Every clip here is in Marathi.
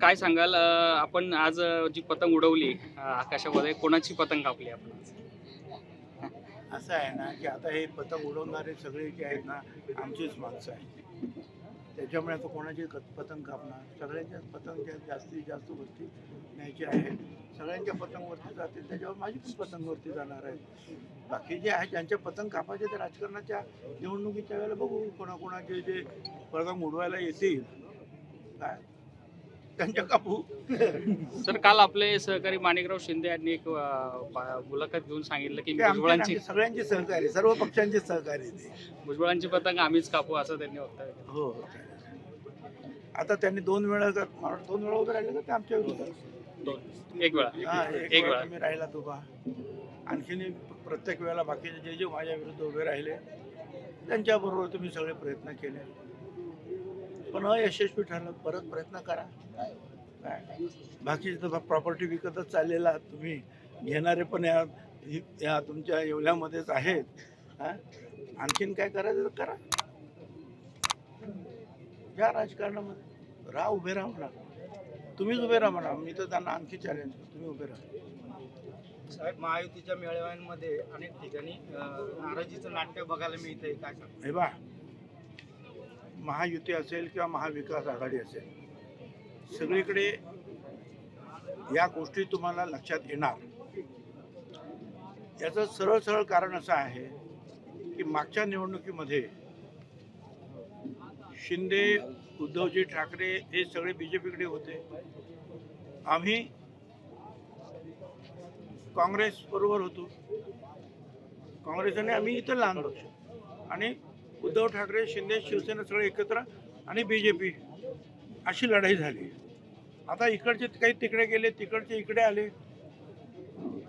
काय सांगाल? आपण आज जी पतंग उडवली आकाशामध्ये कोणाची पतंग कापली आपण असं आहे ना की आता हे पतंग उडवणारे सगळे जे आहेत ना आमचीच माणसं आहेत. त्याच्यामुळे आता कोणाची पतंग कापणार? सगळ्यांच्याच पतंग ज्या जास्तीत जास्त वरती न्यायचे आहेत. सगळ्यांच्या पतंगवरती जातील त्याच्यावर माझी पण पतंगवरती जाणार आहे बाकी जे आहे ज्यांच्या पतंग कापायचे ते राजकारणाच्या निवडणुकीच्या वेळेला बघू कोणाकोणाचे जे पतंग उडवायला येतील. काय? त्यांच्या कापू सर काल आपले सहकारी माणिकराव शिंदे यांनी एक अ, मुलाखत घेऊन सांगितलं की ते आमचे भुजबळांची आमचे सगळ्यांचे सहकारी सर्व पक्षांचे सहकारी ते. भुजबळांची पतंग आम्हीच कापू असं त्यांनी वक्तव्य केलं. हो. आता त्यांनी दोन वेळा जर मला दोन वेळा उभे राहिले तर ते आमच्या विरोधात? दोन. एक वेळा. हा, एक एक वेळा. वेळा तुम्ही राहिला उभा. आणखीन प्रत्येक वेळेला बाकीचे जे जे माझ्या विरुद्ध उभे राहिले त्यांच्याबरोबर तुम्ही सगळे प्रयत्न केले. पण अयशस्वी ठरलं परत प्रयत्न करा. काय? बाकीचे तर प्रॉपर्टी विकतच चाललेला तुम्ही. घेणारे पण या या तुमच्या येवल्यामध्येच आहेत. हा? आणखीन काय करायचं तर करा. या राजकारणामध्ये. राहा उभे राहा म्हणा. तुम्हीच उभे राहा म्हणा. मी तर त्यांना आणखी चॅलेंज तुम्ही उभे राहा. साहेब महायुतीच्या मेळाव्यांमध्ये अनेक ठिकाणी नाराजीचं नाट्य बघायला मिळतंय. काय? हे बा महायुती असेल किंवा महाविकास आघाडी असेल सगळीकडे या गोष्टी तुम्हाला लक्षात येणार. याचं सरळ सरळ कारण असं आहे की मागच्या निवडणुकीमध्ये शिंदे उद्धवजी ठाकरे हे सगळे बीजेपीकडे होते. आम्ही काँग्रेस बरोबर होतो. काँग्रेस आणि आम्ही इथं लहान पक्ष. आणि उद्धव ठाकरे शिंदे शिवसेना सगळे एकत्र आणि बी जे पी अशी लढाई झाली. आता इकडचे काही तिकडे गेले तिकडचे इकडे आले.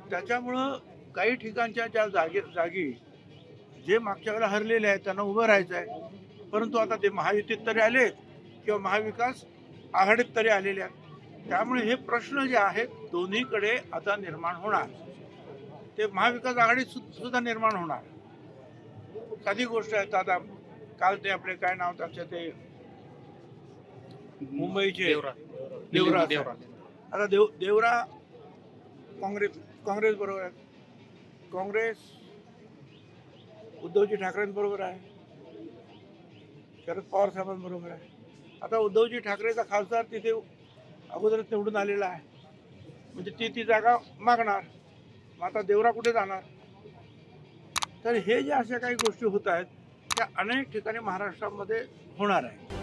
त्याच्यामुळं काही ठिकाणच्या ज्या जागे जागी जे मागच्या वेळेला हरलेले आहेत त्यांना उभं राहायचं आहे. परंतु आता ते महायुतीत तरी आलेत किंवा महाविकास आघाडीत तरी आलेले आहेत. त्यामुळे हे प्रश्न जे आहेत दोन्हीकडे आता निर्माण होणार. ते महाविकास आघाडीत सु- सुद्धा निर्माण होणार. साधी गोष्ट आहे आता काल ते आपले काय नाव त्याचे ते? मुंबईचे. देवरा. देवरा देवरा. आता देव देवरा काँग्रेस काँग्रेस बरोबर आहे. काँग्रेस उद्धवजी ठाकरेंबरोबर आहे. शरद पवार साहेबांबरोबर आहे. आता उद्धवजी ठाकरेचा खासदार तिथे अगोदरच निवडून आलेला आहे. म्हणजे ती ती जागा मागणार. मग आता देवरा कुठे जाणार? तर हे जे अशा काही गोष्टी होत आहेत त्या अनेक ठिकाणी महाराष्ट्रामध्ये होणार आहे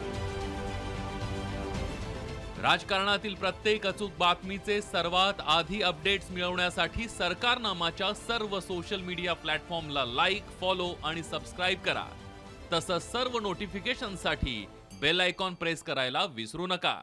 राजकारणातील प्रत्येक अचूक बातमीचे सर्वात आधी अपडेट्स मिळवण्यासाठी सरकारनामाच्या सर्व सोशल मीडिया प्लॅटफॉर्मला लाईक फॉलो आणि सबस्क्राईब करा. तसंच सर्व नोटिफिकेशनसाठी बेल आयकॉन प्रेस करायला विसरू नका.